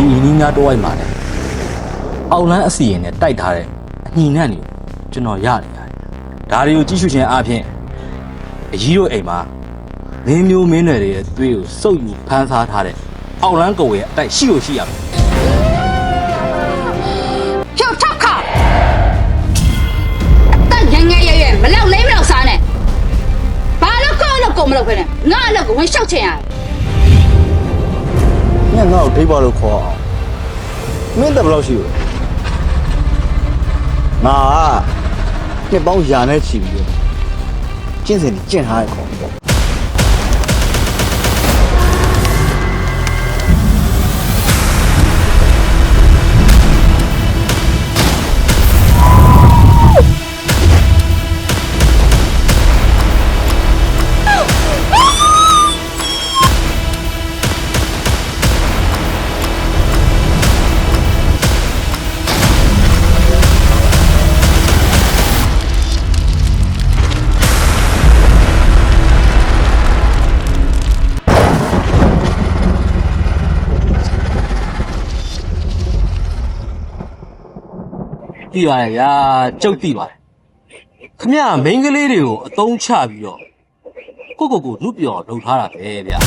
ဒီအင်းကြီးများတော့ဝိုက်မှာလည်းအောက်လန်းအစီရင်နဲ့တိုက်ထားတဲ့အညီနှံ့တွေကိုကျွန်တော်ရနေရတယ်ဒါတွေကိုကြည့်ရှုခြင်းအပြင်အကြီးတို့အိမ်မှာမင်းမျိုးမင်းတွေရဲ့သွေးကိုစုပ်ယူဖမ်းစားထားတဲ့အောက်လန်းကုံရဲ့အတိုက်ရှိလို့ရှိရမယ်ဖြောက်ထောက်ခါအတက်ငယ်ငယ်ရွယ်ရွယ်မလောက်လေးမလောက်စားနဲ့ဘာလို့ကောလို့ကိုမလောက်ခဲနဲ့ငါအလောက်ကိုဝင်လျှောက်ချင်ရတယ် ညငါ့ကိုဒိတ်ပါလို့ခေါ်အောင်မင်းတက်ဘယ်လောက်ရှိလို့ငါကနှစ်ပေါင်းယာနဲ့ချီပြီးတော့ကျင့်စဉ်ကြီးကျင့်ထားတဲ့ခေါ်ပေါ့ သိပါတယ်ဗျာကြုတ်သိပါတယ်ခမရမိန်းကလေးတွေကိုအတုံးချပြီးတော့ကိုကိုကိုလူပြော်လှုပ်ထားတာပဲဗျာ